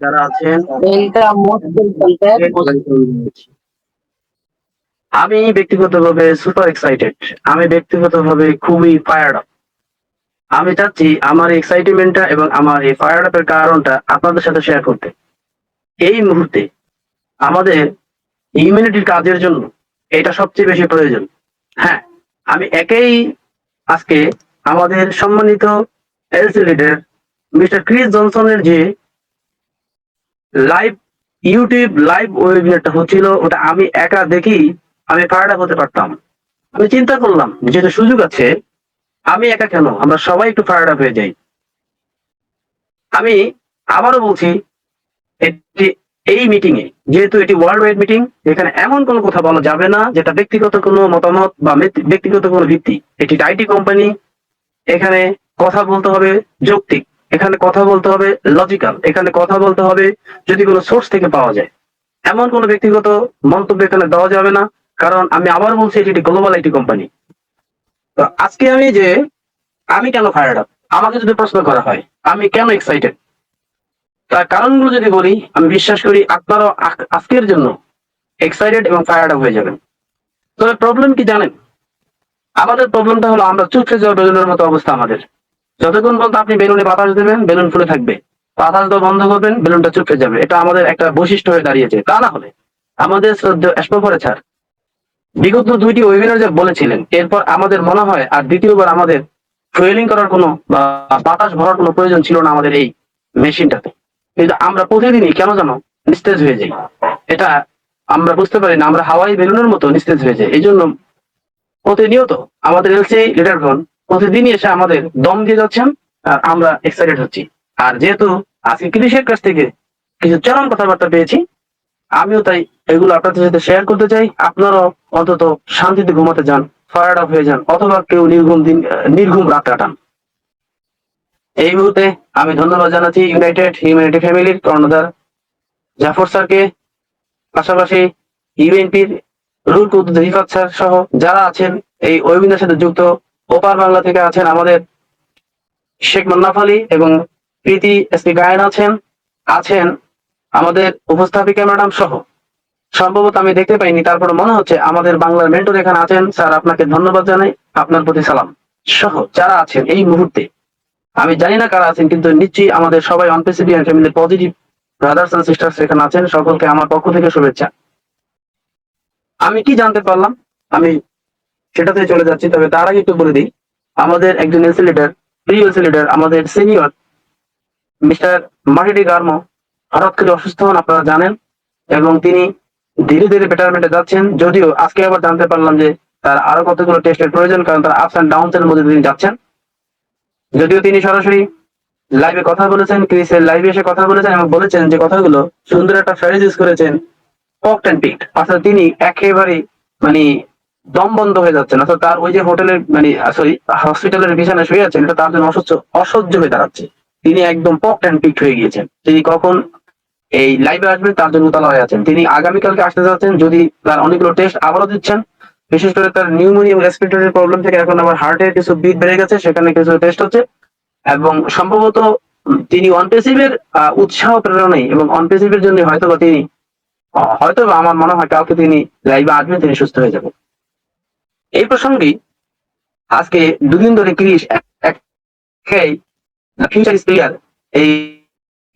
যারা আছেন আমি ব্যক্তিগতভাবে সুপার এক্সাইটেড আমি ব্যক্তিগতভাবে খুবই ফায়ার্ড আপ আমি চাচ্ছি আমার এক্সাইটমেন্টটা এবং আমার এই ফায়ার্ড আপের কারণটা আপনাদের সাথে শেয়ার করতে। এই মুহূর্তে আমাদের ইমিউনিটির কাজের জন্য এটা সবচেয়ে বেশি প্রয়োজন। হ্যাঁ আমি একেই আজকে আমাদের সম্মানিত এলসি লিডার মিস্টার ক্রিস জনসনের যে লাইভ ইউটিউব লাইভ ওয়েবিনারটা হচ্ছিল, ওটা আমি একা দেখি আমি ফায়ার হতে পারতাম। আমি চিন্তা করলাম যেটা সুযোগ আছে, আমি একা কেন? আমরা সবাই একটু ফায়ার হয়ে যাই। আমি আবারও বলছি এই মিটিং এ, যেহেতু এটি ওয়ার্ল্ড ওয়াইড মিটিং এখানে এমন কোনো কথা বলা যাবে না, যেটা ব্যক্তিগত কোনো মতামত বা ব্যক্তিগত কোনো ভিত্তি। এটি আইটি কোম্পানি এখানে কথা বলতে হবে যৌক্তিক। এখানে কথা বলতে হবে লজিক্যাল এখানে কথা বলতে হবে যদি কোনো সোর্স থেকে পাওয়া যায়। এমন কোনো ব্যক্তিগত মন্তব্য এখানে দেওয়া যাবে না, কারণ আমি আবার বলছি এটি একটি গ্লোবাল আইটি কোম্পানি তো আজকে আমি যে, আমি কেন ফায়ার্ড আপ আমাকে যদি প্রশ্ন করা হয়, আমি কেন এক্সাইটেড তার কারণগুলো যদি বলি, আমি বিশ্বাস করি আপনারাও আজকের জন্য এক্সাইটেড এবং ফায়ার্ড আপ হয়ে যাবেন। তবে প্রবলেম কি জানেন? আমাদের প্রবলেমটা হলো আমরা চুপসে যাওয়া বেলুনের মতো অবস্থা আমাদের। যতক্ষণ পর্যন্ত আপনি বেলুনে বাতাস দেবেন, বেলুন ফুলে থাকবে। বাতাস দেওয়া বন্ধ করবেন, বেলুনটা চুপসে যাবে। এটা আমাদের একটা বৈশিষ্ট্য হয়ে দাঁড়িয়েছে। তা না হলে আমাদের ছাড় বিগত দুইটি ওয়েবিনার যে বলেছিলেন, এরপর আমাদের মনে হয় আর দ্বিতীয়বার আমাদের ফুয়েলিং করার কোনো বা বাতাস ভরার কোনো প্রয়োজন ছিল না আমাদের এই মেশিনটাতে। কিন্তু আমরা প্রতিদিনই কেন জানো নিস্তেজ হয়ে যাই। এটা আমরা বুঝতে পারি না, আমরা হাওয়াই বেলুনের মতো নিস্তেজ হয়ে যাই। এই জন্য প্রতিনিয়ত আমাদের এলসি লিডারগণ প্রতিদিনই এসে আমাদের দম দিয়ে যাচ্ছেন, আর আমরা এক্সাইটেড হচ্ছি। আর যেহেতু আজকে কৃষির কাছ থেকে কিছু চরম কথাবার্তা পেয়েছি, আমিও তাই এগুলো আপনাদের সাথে শেয়ার করতে চাই। আপনারাও অন্তত শান্তিতে ঘুমাতে যান ফায়ার আপ হয়ে যান, অথবা কেউ নির্ঘুম দিন, নির্ঘুম রাত কাটান এই মুহূর্তে আমি ধন্যবাদ জানাচ্ছি ইউনাইটেড হিউম্যানিটি ফ্যামিলির কর্ণধার জাফর স্যারকে, পাশাপাশি ইউএনপির রুল রিফাত স্যার সহ যারা আছেন এই ওয়েবিনার সাথে যুক্ত ওপার বাংলা থেকে আছেন আমাদের শেখ মন্নাফ আলী এবং প্রীতি এসপি গায়ন আছেন আছেন আমাদের উপস্থাপিকা ম্যাডাম সহ। সম্ভবত আমি দেখতে পাইনি, তারপরে মনে হচ্ছে আমাদের বাংলার মেন্টর এখানে আছেন, স্যার আপনাকে ধন্যবাদ জানাই, আপনার প্রতি সালাম সহ যারা আছেন এই মুহূর্তে। আমি জানি না কারা আছেন, কিন্তু নিশ্চয়ই আমাদের সবাই অনপেসিডিয়ান ফ্যামিলির পজিটিভ ব্রাদার্স এন্ড সিস্টার্স এখানে আছেন, সকলকে আমার পক্ষ থেকে শুভেচ্ছা। আমি কি জানতে পারলাম? আমি সেটাতে চলে যাচ্ছি। তবে তার আগে একটু বলে দিই, আমাদের একজন LC leader pre LC leader আমাদের সিনিয়র মিস্টার মার্টিডি গার্মো হঠাৎ করে অসুস্থ হন, আপনারা জানেন, এবং তিনি ধীরে ধীরে বেটারমেন্টে যাচ্ছেন। যদিও আজকে আবার জানতে পারলাম যে তার আরও কতগুলো টেস্টের প্রয়োজন, কারণ তার আপস অ্যান্ড ডাউনস এর মধ্যে তিনি যাচ্ছেন। যদিও তিনি সরাসরি লাইভে কথা বলেছেন, ক্রিসের লাইভে এসে কথা বলেছেন এবং বলেছেন যে কথাগুলো সুন্দর একটা ফ্রেজ ইউজ করেছেন পকড অ্যান্ড পিকড অর্থাৎ তিনি একেবারে মানে দম বন্ধ হয়ে যাচ্ছেন অর্থাৎ তার ওই যে হোটেলের মানে সরি হসপিটালের বিছানায় শুয়ে আছেন, এটা তার জন্য অসহ্য অসহ্য হয়ে দাঁড়াচ্ছে। তিনি একদম পক অ্যান্ড পিকড হয়ে গিয়েছেন। তিনি কখন এই লাইভে আসবেন, তার জন্য উতলা হয়ে আছেন। তিনি আগামীকালকে আসতে যাচ্ছেন, যদি তার অনেকগুলো টেস্ট আবারও দিচ্ছেন, বিশেষ করে তার নিউমোনিয়া রেসপিরেটরি প্রবলেম থেকে এখন আবার হার্টের কিছু বিট বেড়ে গেছে, সেখানে কিছু টেস্ট হচ্ছে। এবং সম্ভবত তিনি অনপেসিভের উৎসাহ প্রেরণাই এবং অনপেসিভের জন্য হয়তো বা তিনি হয়তো আমার মনে হয় কাউকে তিনি লাইভে আসবেন, তিনি সুস্থ হয়ে যাবেন। এই প্রসঙ্গেই আজকে দুদিন ধরে ক্রিস ফিউচার ক্লিয়ার এই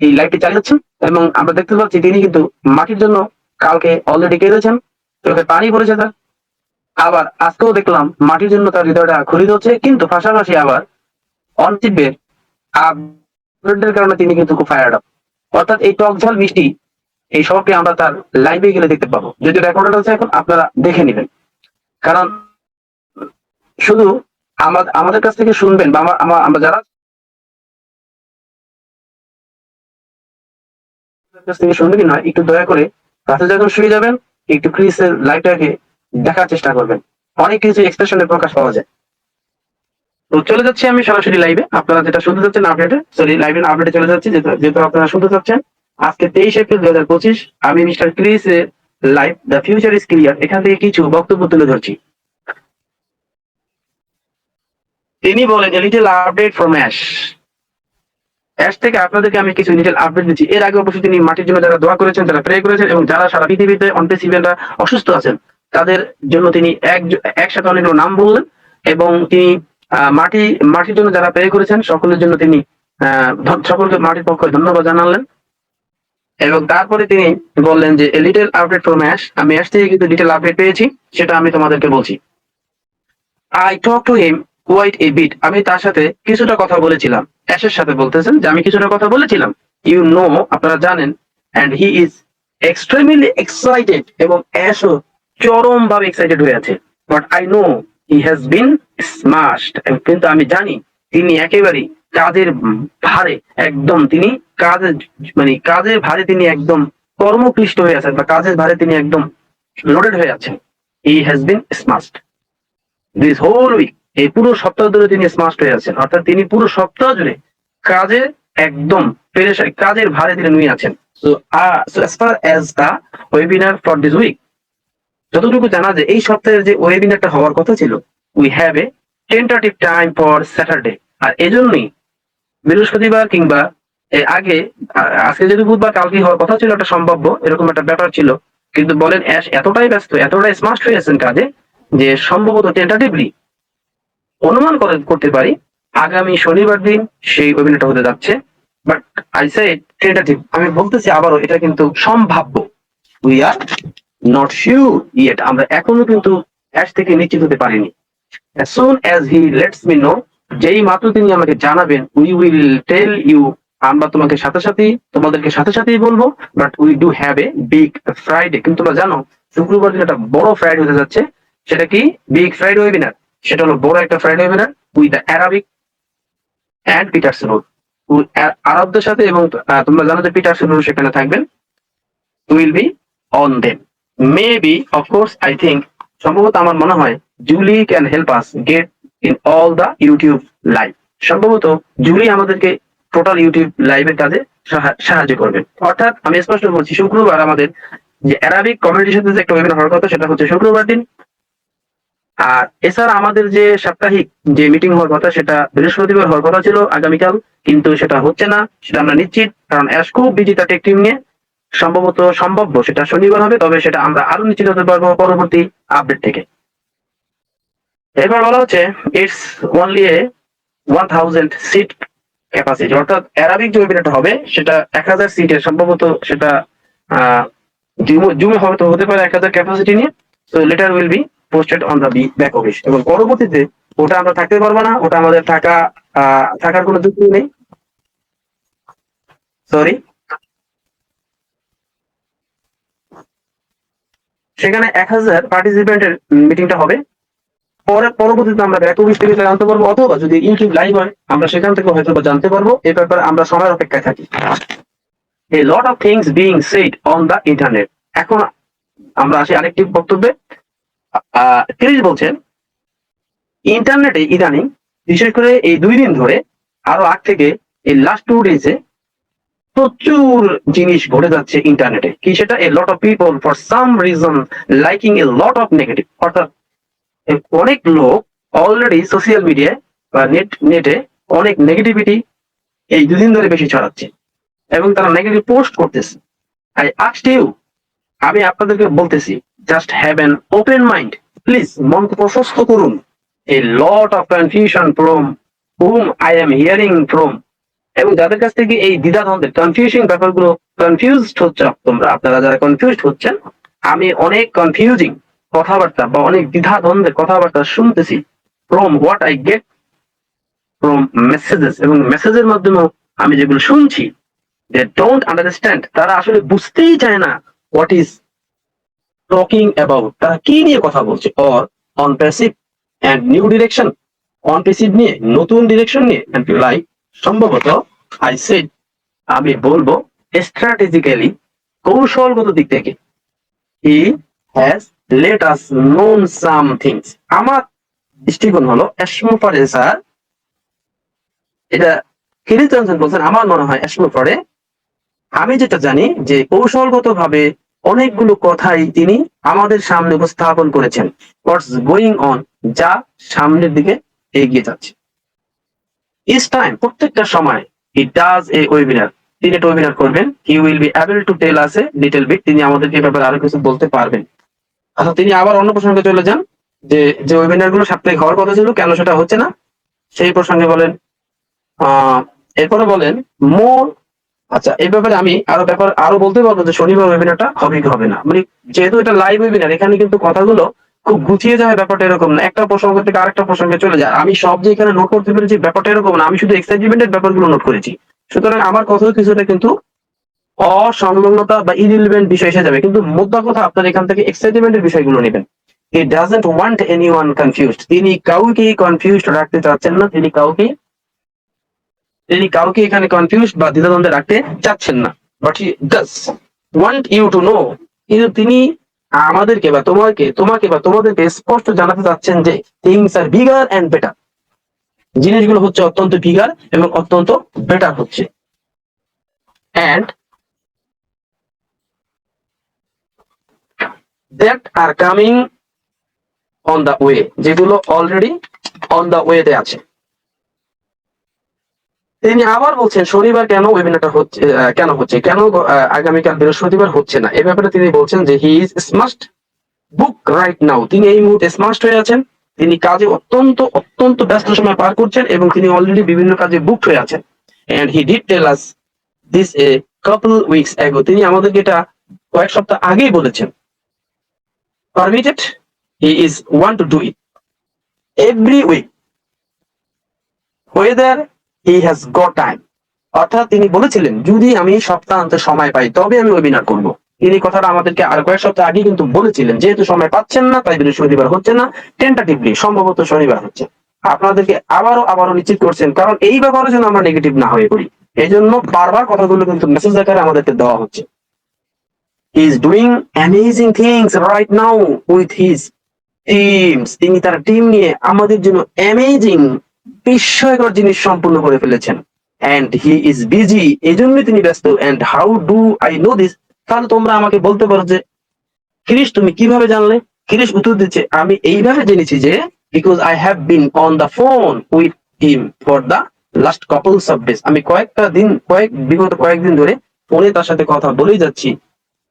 এই লাইভটি চালিয়ে যাচ্ছেন এবং আমরা দেখতে পাচ্ছি তিনি কিন্তু মাটির জন্য কালকে অলরেডি কেঁদেছেন। চোখে পানি পড়েছে তার। আবার আজকেও দেখলাম মাটির জন্য তার হৃদয়টা খুলিত হচ্ছে কিন্তু পাশাপাশি আবার অনচিপের আপডেটের কারণে তিনি কিন্তু খুব ফায়ার্ড আপ অর্থাৎ এই টক ঝাল মিষ্টি, এই সবকে আমরা তার লাইভে গেলে দেখতে পাবো। যদি রেকর্ডেড আছে এখন, আপনারা দেখে নেবেন। কারণ শুধু আমাদের কাছ থেকে শুনবেন বা আমার যারা কাছ থেকে শুনবেন নয় একটু দয়া করে রাতে যখন শুয়ে যাবেন, একটু ক্রিসের লাইভটাকে দেখার চেষ্টা করবেন। অনেক কিছু এক্সপ্রেশনের প্রকাশ পাওয়া যায়। তো চলে যাচ্ছি আমি সরাসরি লাইভে আপনারা যেটা শুনতে চাচ্ছেন আপডেটে সরি লাইভের আপডেটে চলে যাচ্ছি, যেহেতু আপনারা শুনতে চাচ্ছেন, আজকে তেইশ এপ্রিল দুই হাজার পঁচিশ, আমি মিস্টার ক্রিস এর live the future is clear এখান থেকে কিছু বক্তব্য তুলে ধরছি। তিনি বলেন যে little update from Ash Ash থেকে আপনাদেরকে আমি কিছু ডিটেল আপডেট দিচ্ছি। এর আগে অবশ্যই তিনি মাটির জন্য যারা দোয়া করেছেন যারা প্রে করেছেন এবং যারা সারা পৃথিবীতে অনপেস ইভেন্টরা অসুস্থ আছেন, তাদের জন্য তিনি এক, একসাথে অনেকগুলো নাম বললেন এবং তিনি মাটি, মাটির জন্য যারা প্রে করেছেন, সকলের জন্য তিনি সকলকে মাটির পক্ষে ধন্যবাদ জানালেন। এবং তারপরে তিনি বললেন যে লিটল আপডেট ফ্রম অ্যাশ আমি অ্যাশ থেকে কিন্তু ডিটেল আপডেট পেয়েছি, সেটা আমি তোমাদেরকে বলছি। I talk to him quite a bit আমি তার সাথে কিছুটা কথা বলেছিলাম। অ্যাশের সাথে বলতেছেন যে, আমি কিছুটা কথা বলেছিলাম। ইউ নো আপনারা জানেন and he is extremely excited এবং অ্যাশও চরম ভাবে এক্সাইটেড হয়ে আছে। But I know he has been smashed কিন্তু আমি জানি তিনি একেবারেই কাজের ভারে একদম তিনি কাজের মানে কাজের ভারে তিনি একদম কর্মক্লিষ্ট হয়ে আছেন বা কাজের ভারে তিনি একদম লোডেড হয়ে আছেন। He has been smashed this whole week এই পুরো সপ্তাহ ধরে তিনি স্মার্ট হয়ে আছেন। অর্থাৎ তিনি পুরো সপ্তাহ জুড়ে কাজে একদম কাজের ভারে তিনি নুয়ে আছেন। ওয়েবিনার ফর দিস উইক যতটুকু জানা যায়, এই সপ্তাহের যে ওয়েবিনারটা হওয়ার কথা ছিল we have a tentative time for Saturday আর এজন্যই বৃহস্পতিবার কিংবা আগে আজকে যদি বুধবার কালকে হওয়ার কথা ছিল, একটা সম্ভাব্য, এরকম একটা ব্যাপার ছিল। কিন্তু বলেন, অ্যাশ এতটাই ব্যস্ত, এতটাই স্মার্ট হয়ে আছেন কাজে, যে সম্ভবত টেন্টাটিভলি অনুমান করতে পারি। আগামী শনিবার দিন সেই ওয়েবিনারটা হতে যাচ্ছে। বাট আই সে টেন্টাটিভ আমি বলতেছি আবারও, এটা কিন্তু সম্ভাব্য। We are not sure yet আমরা এখনও কিন্তু অ্যাশ থেকে নিশ্চিত হতে পারিনি। As soon as he lets me know, যেই মাত্র তিনি আমাকে জানাবেন উই উইল টেল ইউ আমরা তোমাকে সাথে সাথেই, তোমাদেরকে সাথে সাথেই বলব। But we do have a big Friday কিন্তু তোমরা জানো, শুক্রবার দিন একটা বড় ফ্রাইডে হতে যাচ্ছে। সেটা কি? বিগ ফ্রাইডে ওয়েবিনার সেটা হলো বড় একটা Friday webinar with Arabic and Peters road আরবদের সাথে এবং তোমরা জানো যে পিটার্স রোড সেখানে থাকবেন। Will be on them maybe of course I think সম্ভবত আমার মনে হয় Julie can help us get in all the YouTube live সম্ভবত জুলি আমাদেরকে টোটাল ইউটিউব লাইভের কাজে সাহা- সাহায্য করবে। অর্থাৎ আমি স্পষ্ট বলছি, শুক্রবার আমাদের যে অ্যারাবিক কমিউনিটির সাথে যে একটা ওয়েবিনার হওয়ার কথা, সেটা হচ্ছে শুক্রবার দিন। আর এছাড়া আমাদের যে সাপ্তাহিক যে মিটিং হওয়ার কথা, সেটা বৃহস্পতিবার হওয়ার কথা ছিল আগামীকাল, কিন্তু সেটা হচ্ছে না, সেটা আমরা নিশ্চিত, কারণ অ্যাশ খুব বিজি তার টিম নিয়ে। সম্ভবত সম্ভাব্য সেটা শনিবার হবে, তবে সেটা আমরা আরও নিশ্চিত হতে পারব পরবর্তী আপডেট থেকে। এরপর বলা হচ্ছে it's only a one thousand seat capacity অর্থাৎ অ্যারাবিক যে ওয়েবিনারটা হবে, সেটা এক হাজার সিটের সম্ভবত সেটা জুমে হবে তো হতে পারে এক হাজার ক্যাপাসিটি নিয়ে। তো later will be posted on the back office এবং পরবর্তীতে ওটা আমরা থাকতে পারব না, ওটা আমাদের থাকা থাকার কোনো যুক্তি নেই। সরি সেখানে এক হাজার পার্টিসিপেন্টের মিটিংটা হবে। পরে, পরবর্তীতে আমরা ব্যাক অফিস থেকে জানতে পারব, অথবা যদি ইউটিউব লাইভ হয়, আমরা সেখান থেকে হয়তো জানতে পারব। এ ব্যাপারে আমরা সময়ের অপেক্ষায় থাকি। A lot of things being said on the internet এখন আমরা আসি আরেকটি বক্তব্যে। ক্রিস বলছেন, ইন্টারনেটে ইদানিং, বিশেষ করে এই দুই দিন ধরে, আরও আগ থেকে এই লাস্ট টু ডেজে প্রচুর জিনিস ঘটে যাচ্ছে ইন্টারনেটে। কি সেটা? A lot of people for some reason liking a lot of negative অর্থাৎ অনেক লোক অলরেডি সোশ্যাল মিডিয়ায় বা নেট নেটে অনেক নেগেটিভিটি এই দুদিন ধরে বেশি ছড়াচ্ছে এবং তারা নেগেটিভ পোস্ট করতেছে। আই আস্ট ইউ আমি আপনাদেরকে বলতেছি just have an open mind please মনকে প্রশস্ত করুন। A lot of confusion from whom I am hearing from এবং যাদের কাছ থেকে এই দ্বিধা দ্বিধাদ্বন্দ্বের কনফিউজিং ব্যাপারগুলো কনফিউজড হচ্ছে তোমরা আপনারা যারা কনফিউজড হচ্ছেন, আমি অনেক কনফিউজিং কথাবার্তা বা অনেক দ্বিধা দ্বিধাদ্বন্দ্বের কথাবার্তা শুনতেছি from what I get from messages এবং মেসেজের মাধ্যমেও আমি যেগুলো শুনছি দে ডোন্ট আন্ডারস্ট্যান্ড তারা আসলে বুঝতেই চায় না হোয়াট ইজ টকিং অ্যাবাউট তারা কি নিয়ে কথা বলছে? Or on passive and new direction on passive নিয়ে, নতুন ডিরেকশন নিয়ে অ্যান্ড লাইক সম্ভবত আই সেড আমি বলব স্ট্র্যাটেজিক্যালি কৌশলগত দিক থেকে he has let us known some things আমার দৃষ্টিকোণ হলো অ্যাসমোফারে স্যার এটা কিরিত জনসন বলছেন, আমার মনে হয় অ্যাসমোফারে আমি যেটা জানি যে কৌশলগত ভাবে অনেকগুলো কথাই তিনি আমাদের সামনে উপস্থাপন করেছেন। হোয়াটস গোয়িং অন যা সামনের দিকে এগিয়ে যাচ্ছে। ইস টাইম প্রত্যেকটা সময় হি ডাজ এ ওয়েবিনার তিনি একটা ওয়েবিনার করবেন। He will be able to tell us a little bit তিনি আমাদেরকে ব্যাপারে আরও কিছু বলতে পারবেন। আচ্ছা তিনি আবার অন্য প্রসঙ্গে চলে যান যে যে ওয়েবিনারগুলো সাপ্তাহিক হওয়ার কথা ছিল, কেন সেটা হচ্ছে না? সেই প্রসঙ্গে বলেন, আহ, এরপরে বলেন মোর আচ্ছা এই ব্যাপারে আমি আরও ব্যাপার, আরও বলতে পারব যে শনিবার ওয়েবিনারটা হবে কি হবে না। মানে যেহেতু এটা লাইভ ওয়েবিনার এখানে কিন্তু কথাগুলো খুব গুছিয়ে যায় ব্যাপারটা এরকম না। একটা প্রসঙ্গ থেকে আরেকটা প্রসঙ্গে চলে যায়। আমি সব যে এখানে নোট করতে পেরেছি, ব্যাপারটা এরকম না। আমি শুধু এক্সাইটমেন্টের ব্যাপারগুলো নোট করেছি। সুতরাং আমার কথাও কিছুটা কিন্তু অসংলগ্নতা বা ইরিলিভেন্ট বিষয় এসে যাবে। কিন্তু মোদ্দা কথা, আপনার এখান থেকে এক্সাইটমেন্টের বিষয়গুলো নেবেন। He doesn't want anyone confused তিনি কাউকে কনফিউজড রাখতে চাচ্ছেন না। তিনি কাউকে তিনি কাউকে এখানে কনফিউজ বা দ্বিধাদ্বন্দ্বে রাখতে চাচ্ছেন না। But he does want you to know কিন্তু তিনি আমাদেরকে বা তোমাকে তোমাকে বা তোমাদেরকে স্পষ্ট জানাতে চাচ্ছেন যে things are bigger and better জিনিসগুলো হচ্ছে অত্যন্ত বিগার এবং অত্যন্ত বেটার হচ্ছে। And that are coming on the way যেগুলো অলরেডি অন দা ওয়েতে আছে। তিনি আবার বলছেন, শনিবার কেন ওয়েবিনারটা হচ্ছে কেন হচ্ছে? কেন আগামীকাল বৃহস্পতিবার হচ্ছে না? এ ব্যাপারে তিনি বলছেন যে he is স্মাস্ট book right now তিনি এই মুহূর্তে স্মাস্ট হয়ে আছেন। তিনি কাজে অত্যন্ত অত্যন্ত ব্যস্ত সময় পার করছেন এবং তিনি অলরেডি বিভিন্ন কাজে বুক হয়ে আছেন। And he did tell us this a couple weeks ago তিনি আমাদেরকে এটা কয়েক সপ্তাহ আগেই বলেছেন। Permitted he is want to do it every week whether he has got time অর্থাৎ তিনি বলেছিলেন, যদি আমি সপ্তাহান্তে সময় পাই, তবে আমি ওয়েবিনার করব। তিনি কথাটা আমাদেরকে আর কয়েক সপ্তাহ আগে কিন্তু বলেছিলেন, যেহেতু সময় পাচ্ছেন না, তাই বৃহস্পতিবার হচ্ছে না টেন্টাটিভলি সম্ভবত শনিবার হচ্ছে। আপনাদেরকে আবারও আবারও নিশ্চিত করছেন, কারণ এই ব্যাপারে যেন আমরা নেগেটিভ না হয়ে পড়ি। এই জন্য বারবার কথাগুলো কিন্তু মেসেজ আকারে আমাদেরকে দেওয়া হচ্ছে। Is doing amazing things right now with his teams তিনি তার টিম নিয়ে আমাদের জন্য অ্যামেজিং বিস্ময়কর জিনিস সম্পূর্ণ করে ফেলেছেন। অ্যান্ড হি ইজ বিজি এই জন্যই তিনি ব্যস্ত। And how do I know this তাহলে তোমরা আমাকে বলতে পারো যে খিরিশ তুমি কীভাবে জানলে? খিরিশ উত্তর দিচ্ছে, আমি এইভাবে জেনেছি যে because I have been on the phone with him for the last couples of days আমি কয়েকটা দিন, কয়েক, বিগত কয়েকদিন ধরে ফোনে তার সাথে কথা বলেই যাচ্ছি।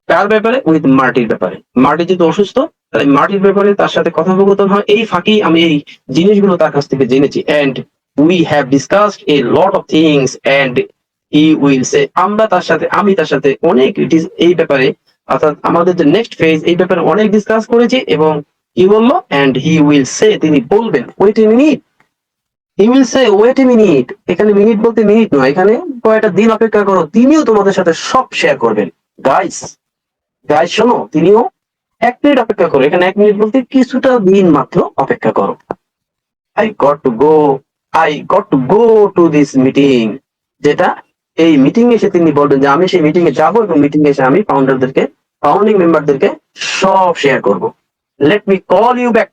কার ব্যাপারে? উইথ মার্টির ব্যাপারে। মার্টি যেহেতু অসুস্থ, তাই মার্টির ব্যাপারে তার সাথে কথোপকথন হয়। এই ফাঁকি আমি এই জিনিসগুলো তার কাছ থেকে জেনেছি। And we have discussed a lot of things and he will say আমরা তার সাথে, আমি তার সাথে অনেক dis- এই ব্যাপারে, অর্থাৎ আমাদের যে নেক্সট ফেজ এই ব্যাপারে অনেক ডিসকাস করেছি এবং কি বলল? এন্ড হি উইল সে তিনি বলবেন wait a minute he will say wait a minute এখানে মিনিট বলতে মিনিট নয়, এখানে কয়েকটা দিন অপেক্ষা করো। তিনিও তোমাদের সাথে সব শেয়ার করবেন। গাইস গাইস শোনো, তিনিও এক মিনিট অপেক্ষা করো। এখানে এক মিনিট বলতে কিছুটা দিন মাত্র অপেক্ষা করো। I got to go I got to go to this meeting যেটা এই মিটিং এসে তিনি বলবেন যে, আমি সেই মিটিং এ যাব এবং মিটিং এসে আমি ফাউন্ডারদেরকে ফাউন্ডিং মেম্বারদেরকে সব শেয়ার করব। Let me call you back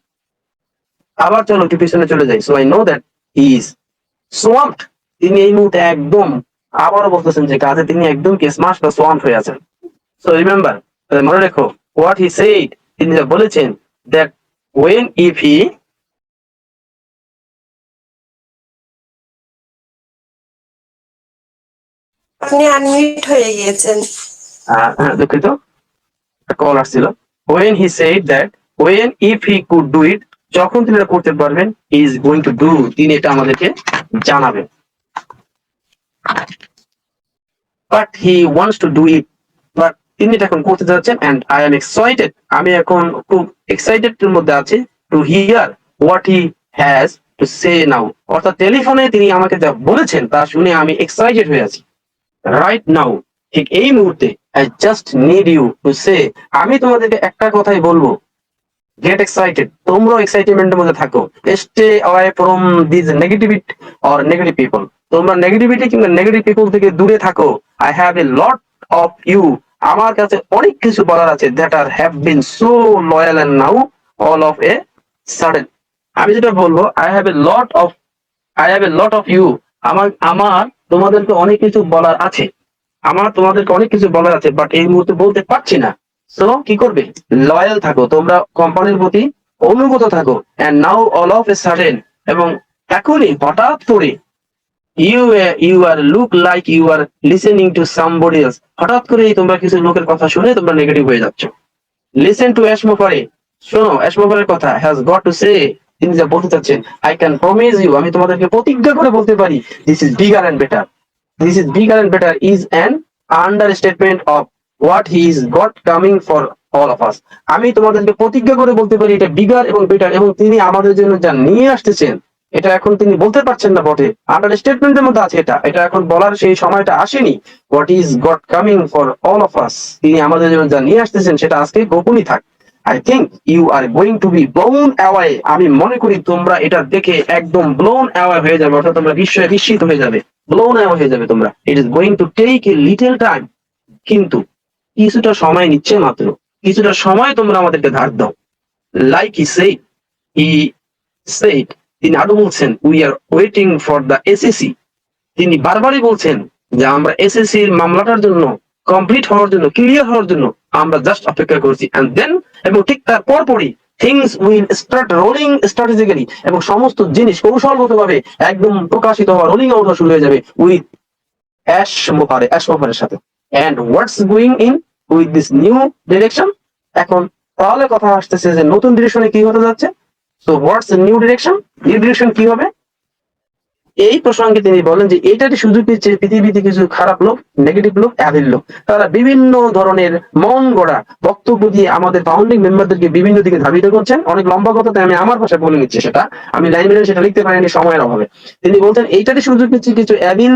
আবার চলো একটু পিছনে চলে যাই। So I know that is swamped তিনি এই মুহূর্তে একদম আবারও বলতেছেন যে, কাজে তিনি একদম কি স্মার্ট বা সোয়াম্প হয়ে আছেন। সো রিমেম্বার মনে রেখো হোয়াট হি সেইড তিনি যা বলেছেন দ্যাট ওয়েন ইফ হি আপনি আনমিউট হয়ে গিয়েছেন। আহ, দুঃখিত। কল আসছিল। When he said that when if he could do it যখন তিনি এটা করতে পারবেন ইজ গোয়িং টু ডু তিনি এটা আমাদেরকে জানাবেন। But he wants to do it but তিনি এটা এখন করতে যাচ্ছেন এন্ড আই এম এক্সাইটেড আমি এখন খুব এক্সাইটেড এর মধ্যে আছি to hear what he has to say now অর্থাৎ টেলিফোনে তিনি আমাকে যা বলেছেন তা শুনে আমি এক্সাইটেড হয়ে আছি। রাইট নাও ঠিক এই মুহূর্তে I just need you to say আমি তোমাদেরকে একটা কথাই বলব। গেট এক্সাইটেড তোমরাও এক্সাইটমেন্টের মধ্যে থাকো। Stay away from this negativity or negative people তোমরা নেগেটিভিটি কিংবা নেগেটিভ পিপল থেকে দূরে থাকো। I have a lot of you আমার কাছে অনেক কিছু বলার আছে that are have been so loyal and now all of a sudden আমি যেটা বলব I have a lot of I have a lot of you আমার আমার তোমাদেরকে অনেক কিছু বলার আছে। আমার তোমাদেরকে অনেক কিছু বলার আছে বাট এই মুহূর্তে বলতে পারছি না। সো কি করবে? লয়াল থাকো, তোমরা কোম্পানির প্রতি অনুগত থাকো। And now all of a sudden এবং এখনই হঠাৎ করে you you are look like you are listening to somebody else হঠাৎ করেই তোমরা কিছু লোকের কথা শুনে তোমরা নেগেটিভ হয়ে যাচ্ছ। লিসেন টু অ্যাশমোফারে শোনো অ্যাশমোফারের কথা হ্যাজ গট টু সে তিনি যা বলতে চাচ্ছেন আই ক্যান প্রমিস ইউ আমি তোমাদেরকে প্রতিজ্ঞা করে বলতে পারি this is bigger and better this is bigger and better is an understatement of what he is got coming for all of us আমি তোমাদেরকে প্রতিজ্ঞা করে বলতে পারি, এটা বিগার এবং বেটার এবং তিনি আমাদের জন্য যা নিয়ে আসতেছেন এটা এখন তিনি বলতে পারছেন না বটে। আন্ডার স্টেটমেন্টের মধ্যে আছে এটা। এটা এখন বলার সেই সময়টা আসেনি। What is got coming for all of us তিনি আমাদের জন্য যা নিয়ে আসতেছেন, সেটা আজকে গোপনই থাক। I think you are going to be blown away আমি মনে করি তোমরা এটা দেখে একদম ব্লোন অ্যাওয়ে হয়ে যাবে, অর্থাৎ তোমরা বিস্ময়ে বিস্মিত হয়ে যাবে। ব্লোন অ্যাওয়ে হয়ে যাবে তোমরা। It is going to take a little time কিন্তু কিছুটা সময় নিচ্ছে মাত্র। কিছুটা সময় তোমরা আমাদেরকে ধার দাও। লাইক ই সেই ই সেইড তিনি আরও বলছেন we are waiting for the SSC তিনি বারবারই বলছেন যে, আমরা এসএসসি এর মামলাটার জন্য কমপ্লিট হওয়ার জন্য ক্লিয়ার হওয়ার জন্য, আমরা জাস্ট অপেক্ষা করছি। এন্ড দেন এবং ঠিক তার পরপরই things will start rolling strategically এবং সমস্ত জিনিস কৌশলগত ভাবে একদম প্রকাশিত হওয়া রোলিং আউট শুরু হয়ে যাবে উইথ অ্যাশ মোপারে অ্যাশ মোপারের সাথে। And what's going in with this new direction এখন তাহলে কথা আসতেছে যে, নতুন ডিরেকশনে কি হতে যাচ্ছে? তো what's new direction new direction কি হবে? এই প্রসঙ্গে তিনি বলেন যে সুযোগ দিচ্ছে পৃথিবীতে কিছু খারাপ লোক নেগেটিভ লোক অ্যাভিল লোক। তারা বিভিন্ন ধরনের মন গড়া বক্তব্য দিয়ে আমাদের ফাউন্ডিং মেম্বারদেরকে বিভিন্ন দিকে ধাবিত করছেন। অনেক লম্বা কথাতে আমি আমার ভাষায় বলে নিচ্ছি সেটা। আমি লাইন মিলে সেটা লিখতে পারিনি, সময়ের অভাবে। তিনি বলছেন এইটারই সুযোগ দিচ্ছে কিছু অ্যাভিল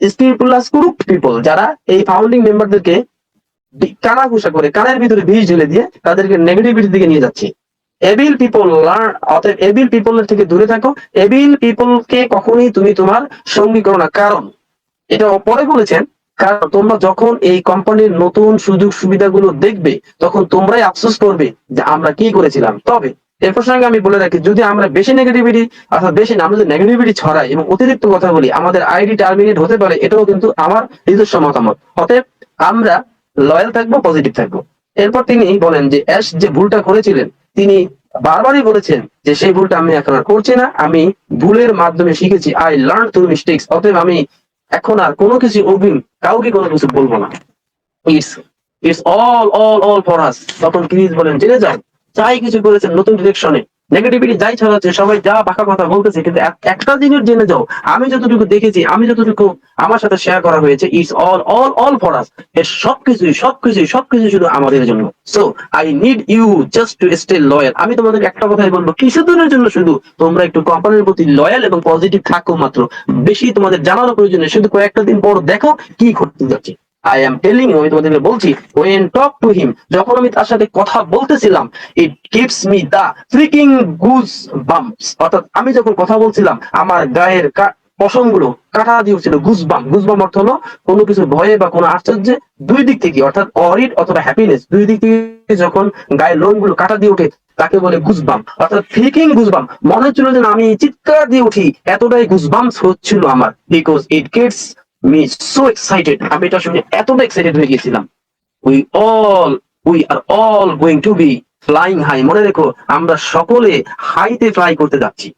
স্ক্রিপুলাস কুরুপ পিপল যারা এই ফাউন্ডিং মেম্বারদেরকে কানা ঘুষা করে, কানের ভিতরে বিষ ঢেলে দিয়ে তাদেরকে নেগেটিভিটির দিকে নিয়ে যাচ্ছে। এবিল পিপল লার্ন অতএব এবিল পিপলের থেকে দূরে থাকো। এবিল পিপলকে কখনোই তুমি তোমার সঙ্গী করো না। কারণ, এটা পরে বলেছেন, কারণ তোমরা যখন এই কোম্পানির নতুন সুযোগ সুবিধাগুলো দেখবে, তখন তোমরাই আফসোস করবে যে আমরা কি করেছিলাম। তবে এর প্রসঙ্গে আমি বলে রাখি, যদি আমরা বেশি নেগেটিভিটি অর্থাৎ বেশি আমরা যদি নেগেটিভিটি ছড়াই এবং অতিরিক্ত কথা বলি, আমাদের আইডি টার্মিনেট হতে পারে, এটাও কিন্তু আমার নিজস্ব মতামত। অতএব, আমরা লয়াল থাকব পজিটিভ থাকব। এরপর তিনি বলেন যে অ্যাশ যে ভুলটা করেছিলেন তিনি বারবারই বলেছেন যে সেই ভুলটা আমি এখন আর করছি না, আমি ভুলের মাধ্যমে শিখেছি। আই লার্ন টু মিস্টেক্স অতএব আমি এখন আর কোনো কিছু অগ্রিম কাউকে কোনো কিছু বলব না। It's all all all for us তখন ক্রিস বলেন, জেনে যান যাই কিছু করেছেন নতুন ডিরেকশনে নেগেটিভিটি যাই ছড়াচ্ছে সবাই যা বাঁকা কথা বলতেছে, কিন্তু একটা জিনিস জেনে যাও। আমি যতটুকু দেখেছি, আমি যতটুকু আমার সাথে শেয়ার করা হয়েছে it's all all all for us এর সবকিছুই সবকিছুই সবকিছু শুধু আমাদের জন্য। So I need you just to stay loyal আমি তোমাদের একটা কথাই বলব, কিছুদিনের জন্য শুধু তোমরা একটু কোম্পানির প্রতি লয়াল এবং পজিটিভ থাকো মাত্র। বেশি তোমাদের জানার প্রয়োজন শুধু কয়েকটা দিন পর দেখো কি ঘটতে যাচ্ছে। আই এম টেলিং আমি তোমাদেরকে বলছি ওয়েন টক টু হিম যখন আমি তার সাথে কথা বলতেছিলাম it gives me the freaking goose bumps অর্থাৎ আমি যখন কথা বলছিলাম, আমার গায়ের পশমগুলো কাটা দিয়ে উঠছিল গুজবাম গুজবাম অর্থ হলো কোনো কিছু ভয়ে বা কোনো আশ্চর্যে দুই দিক থেকে, অর্থাৎ অরিড অথবা হ্যাপিনেস দুই দিক থেকে যখন গায়ের লোমগুলো কাটা দিয়ে ওঠে, তাকে বলে গুজবাম অর্থাৎ ফ্রিকিং গুজবাম মনে হচ্ছিল যে আমি চিৎকার দিয়ে উঠি, এতটাই গুজবাম হচ্ছিল আমার because it gets me so excited আমি এটা শুনে এতটা এক্সাইটেড হয়ে গেছিলাম we all we are all going to be flying high মনে রেখো, আমরা সকলে হাইতে ফ্লাই করতে যাচ্ছি।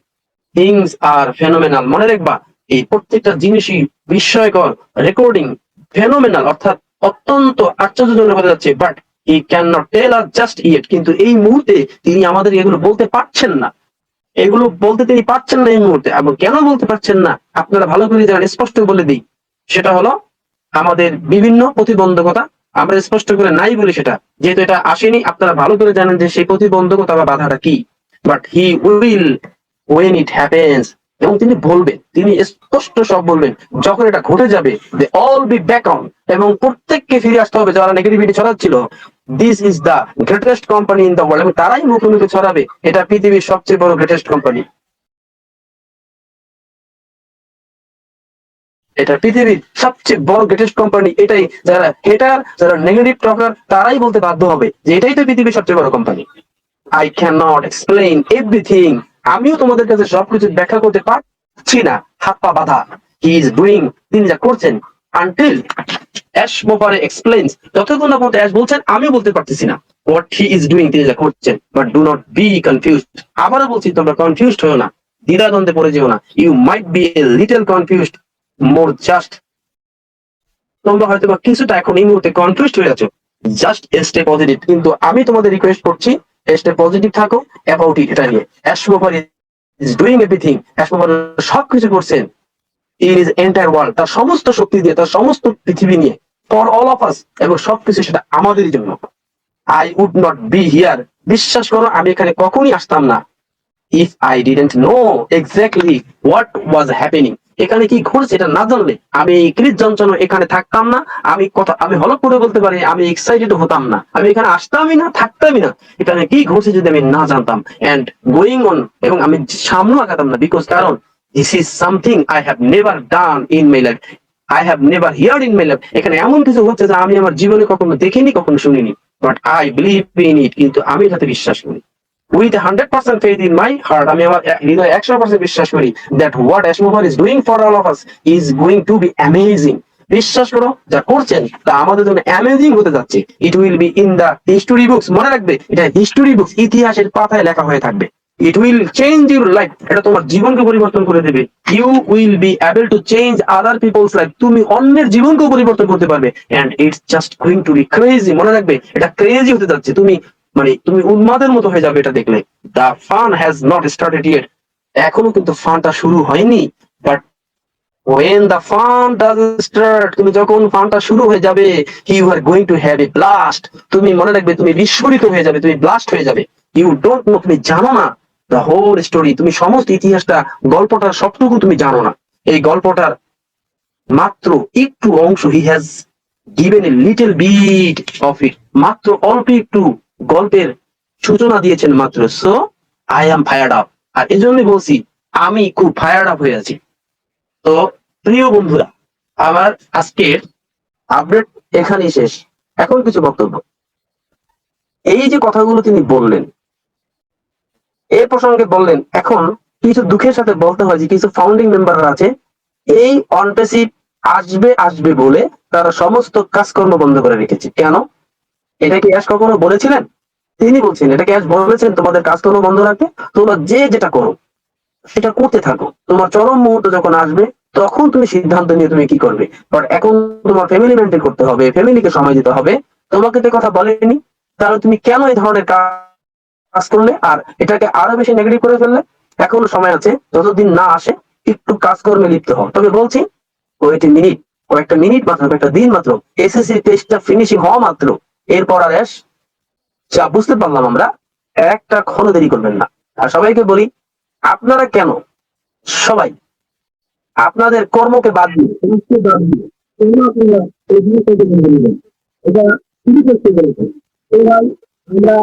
থিংস আর ফেনোমেনাল মনে রাখবা, এই প্রত্যেকটা জিনিসই বিস্ময়কর রেকর্ডিং ফেনোমেনাল অর্থাৎ অত্যন্ত আশ্চর্যজনক হতে যাচ্ছে। But I can not tell are just yet কিন্তু এই মুহূর্তে তিনি আমাদের এগুলো বলতে পারছেন না। এগুলো বলতে তিনি পারছেন না এই মুহূর্তে। এবং কেন বলতে পারছেন না? আপনারা ভালো করে জানেন, স্পষ্ট বলে দিই। সেটা হলো আমাদের বিভিন্ন প্রতিবন্ধকতা। আমরা স্পষ্ট করে নাই বলি সেটা। যেহেতু এটা আসেনি, আপনারা ভালো করে জানেন যে সেই প্রতিবন্ধকতা বা বাধাটা কি। But he will when it happens এবং তিনি বলবেন, তিনি স্পষ্ট সব বলবেন। যখন এটা ঘটে যাবে they all be back on এবং প্রত্যেককে ফিরে আসতে হবে, যারা negativity ছড়াচ্ছিল। This is the greatest company in the world এবং তারাই মুখে মুখে ছড়াবে। এটা পৃথিবীর সবচেয়ে বড় গ্রেটেস্ট কোম্পানি এটা পৃথিবীর সবচেয়ে বড় গ্রেটেস্ট কোম্পানি এটাই। যারা হেটার যারা নেগেটিভ টকার তারাই বলতে বাধ্য হবে যে এটাই তো পৃথিবীর সবচেয়ে বড় company I can not explain everything আমিও তোমাদের কাছে সবকিছু ব্যাখ্যা করতে পারছি না। হাত পা বাধা। হি ইজ ডুইং তিনি যা করছেন। আনটিল অ্যাশ মোপারে এক্সপ্লেইনস যতক্ষণ না পর্যন্ত অ্যাশ বলছেন, আমিও বলতে পারতেছি না। হোয়াট হি ইজ ডুইং তিনি যা করছেন। But do not be confused আবারও বলছি, তোমরা কনফিউজড হও না। দ্বিধাদ্বন্দ্বে পড়ে যেও না। You might be a little confused more just তোমরা হয়তো বা কিছুটা এখন এই মুহূর্তে কনফিউজ হয়ে আছো। জাস্ট স্টে পজিটিভ কিন্তু আমি তোমাদের রিকোয়েস্ট করছি স্টে পজিটিভ থাকো অ্যাবাউট ইট এটা নিয়ে। Astrover is doing everything Astrover সবকিছু করছেন। ইন ইজ এন্টায়ার ওয়ার্ল্ড তার সমস্ত শক্তি দিয়ে, তার সমস্ত পৃথিবী নিয়ে। ফর অল অফ আস এবং সবকিছু সেটা আমাদেরই জন্য। I would not be here বিশ্বাস করো, আমি এখানে কখনই আসতাম না। If I didn't know exactly what was happening এখানে কি ঘটছে এটা না জানলে আমি কৃত যন্ত্রণা এখানে থাকতাম না, আমি কথা, আমি হলক করে বলতে পারি, আমি এক্সাইটেড হতাম না। আমি এখানে আসতামই না, থাকতামই না। এখানে কি ঘটছে যদি আমি না জানতাম? এন্ড গোয়িং অন এবং আমি সামনে আগাতাম না বিকজ কারণ this is something I have never done in my life I have never here in my life এখানে এমন কিছু হচ্ছে যা আমি আমার জীবনে কখনো দেখিনি, কখনো শুনিনি। But I believe in it কিন্তু আমি এটাতে বিশ্বাস করি। With hundred percent faith in my heart আমি আমার হৃদয় একশো পার্সেন্ট বিশ্বাস করি that what অ্যাসমোভার is doing for all of us is going to be amazing বিশ্বাস করো, যা করছেন, তা আমাদের জন্য অ্যামেজিং হতে যাচ্ছে। It will be in the history books মনে রাখবে, এটা হিস্টোরি বুকস ইতিহাসের পাতায় লেখা হয়ে থাকবে। It will change your life এটা তোমার জীবনকে পরিবর্তন করে দেবে। You will be able to change other people's life তুমি অন্যের জীবনকেও পরিবর্তন করতে পারবে। And it's just going to be crazy মনে রাখবে, এটা ক্রেজি হতে যাচ্ছে। তুমি মানে তুমি উন্মাদের মতো হয়ে যাবে এটা দেখলে। The fun has not started yet এখনও কিন্তু ফানটা শুরু হয়নি but when the fun does start তুমি যখন ফানটা শুরু হয়ে যাবে you are going to have a blast তুমি মনে রাখবে, তুমি বিস্ফোরিত হয়ে যাবে, তুমি ব্লাস্ট হয়ে যাবে। ইউ ডোন্ট নো তুমি জানো না দ্য হোল স্টোরি তুমি সমস্ত ইতিহাসটা, গল্পটার সবটুকু তুমি জানো না। এই গল্পটার মাত্র একটু অংশ he has given a little bit of it মাত্র অল্প একটু গল্পের সূচনা দিয়েছেন মাত্র। So I am fired up আর এই জন্যই বলছি, আমি খুব ফায়ার্ড আপ হয়ে আছি। তো, প্রিয় বন্ধুরা, আমার আজকের আপডেট এখানেই শেষ। এখন কিছু বক্তব্য। এই যে কথাগুলো তিনি বললেন, এ প্রসঙ্গে বললেন, এখন কিছু দুঃখের সাথে বলতে হয় যে, কিছু ফাউন্ডিং মেম্বাররা আছে, এই অনপেসিভ আসবে আসবে বলে তারা সমস্ত কাজকর্ম বন্ধ করে রেখেছে। কেন? এটা কি অ্যাশ কখনো বলেছিলেন? তিনি বলছেন, এটা কি অ্যাশ বলেছেন? তোমাদের কাজকর্ম বন্ধ রাখতে, তোমরা যে যেটা করো, সেটা করতে থাকো। তোমার চরম মুহূর্ত যখন আসবে, তখন তুমি সিদ্ধান্ত নিয়ে তুমি কি করবে? বাট এখন তোমার ফ্যামিলি মেনটেন করতে হবে ফ্যামিলিকে সময় দিতে হবে। তোমাকে তো কথা বলেনি। তাহলে তুমি কেন এই ধরনের কাজ করলে? আর এটাকে আরও বেশি নেগেটিভ করে ফেললে? এখনও সময় আছে, যতদিন না আসে, একটু কাজকর্মে লিপ্ত হও। তবে বলছি, কয়েকটি মিনিট কয়েকটা মিনিট মাত্র, কয়েকটা দিন মাত্র এসএসসি টেস্টটা ফিনিশিং হওয়া মাত্র। এরপর এস, যা বুঝতে পারলাম আমরা, একটা ক্ষণ দেরি করবেন না। আর সবাইকে বলি, আপনারা কেন? সবাই। আপনাদের কর্মকে বাদ দিয়ে বাদ দিয়ে আমরা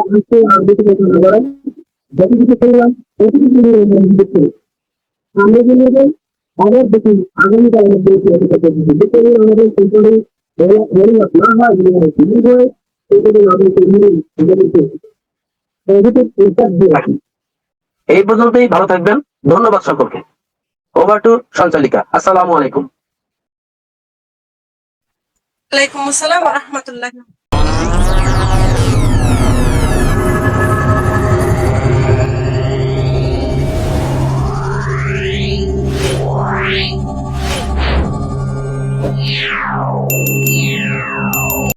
আগামীকাল আমাদের এই পর্যন্তই ভালো থাকবেন। ধন্যবাদ সকলকে। ওভার টু সঞ্চালিকা। আসসালামু আলাইকুম। আসসালাম Meow.